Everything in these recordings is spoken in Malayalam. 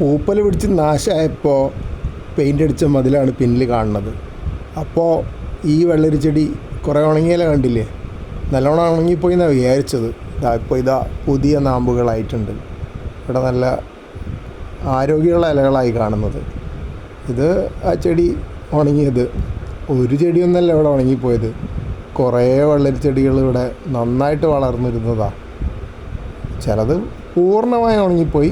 പൂപ്പൽ പിടിച്ച് നാശമായപ്പോൾ പെയിന്റ് അടിച്ച മതിലാണ് പിന്നിൽ കാണുന്നത്. അപ്പോൾ ഈ വെള്ളരി ചെടി കുറേ ഉണങ്ങിയാലേ കണ്ടില്ലേ? നല്ലോണം ഉണങ്ങിപ്പോയി എന്നാണ് വിചാരിച്ചത്. ഇതാ ഇപ്പോൾ ഇതാ പുതിയ നാമ്പുകളായിട്ടുണ്ട്. ഇവിടെ നല്ല ആരോഗ്യമുള്ള ഇലകളായി കാണുന്നത്. ഇത് ആ ചെടി ഉണങ്ങിയത്. ഒരു ചെടിയൊന്നല്ല ഇവിടെ ഉണങ്ങിപ്പോയത്. കുറേ വെള്ളരി ചെടികൾ ഇവിടെ നന്നായിട്ട് വളർന്നിരുന്നതാണ് ചിലത് പൂർണമായി ഉണങ്ങിപ്പോയി.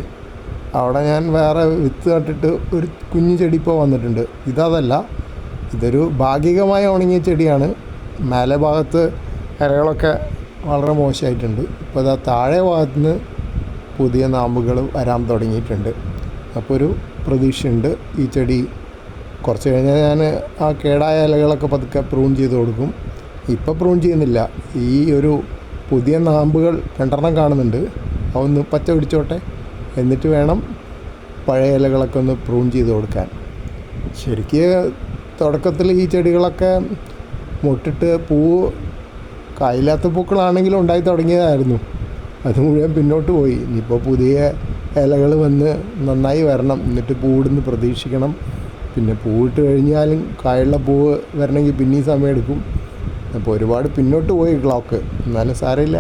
അവിടെ ഞാൻ വേറെ വിത്ത് നട്ടിട്ട് ഒരു കുഞ്ഞു ചെടി ഇപ്പോൾ വന്നിട്ടുണ്ട്. ഇതതല്ല ഇതൊരു ഭാഗികമായി ഉണങ്ങിയ ചെടിയാണ്. മേലെ ഭാഗത്ത് ഇലകളൊക്കെ വളരെ മോശമായിട്ടുണ്ട്. ഇപ്പോൾ ഇതാ താഴെ ഭാഗത്ത് നിന്ന് പുതിയ നാമ്പുകൾ വരാൻ തുടങ്ങിയിട്ടുണ്ട്. അപ്പോൾ ഒരു പ്രതീക്ഷയുണ്ട് ഈ ചെടി കുറച്ച് കഴിഞ്ഞാൽ ഞാൻ ആ കേടായ ഇലകളൊക്കെ പതുക്കെ പ്രൂൺ ചെയ്ത് കൊടുക്കും. ഇപ്പോൾ പ്രൂൺ ചെയ്യുന്നില്ല. ഈ ഒരു പുതിയ നാമ്പുകൾ രണ്ടെണ്ണം കാണുന്നുണ്ട്. അതൊന്ന് പച്ച പിടിച്ചോട്ടെ. എന്നിട്ട് വേണം പഴയ ഇലകളൊക്കെ ഒന്ന് പ്രൂൺ ചെയ്ത് കൊടുക്കാൻ. ശരിക്ക് തുടക്കത്തിൽ ഈ ചെടികളൊക്കെ മുട്ടിട്ട് പൂവ് കായില്ലാത്ത പൂക്കളാണെങ്കിലും ഉണ്ടായി തുടങ്ങിയതായിരുന്നു. അത് മുഴുവൻ പിന്നോട്ട് പോയി. ഇനിയിപ്പോൾ പുതിയ ഇലകൾ വന്ന് നന്നായി വരണം. എന്നിട്ട് പൂവിടുന്ന് പ്രതീക്ഷിക്കണം. പിന്നെ പൂവിട്ട് കഴിഞ്ഞാലും കായുള്ള പൂവ് വരണമെങ്കിൽ പിന്നെയും സമയമെടുക്കും അപ്പോൾ ഒരുപാട് പിന്നോട്ട് പോയി ക്ലോക്ക്. എന്നാലും സാരമില്ല.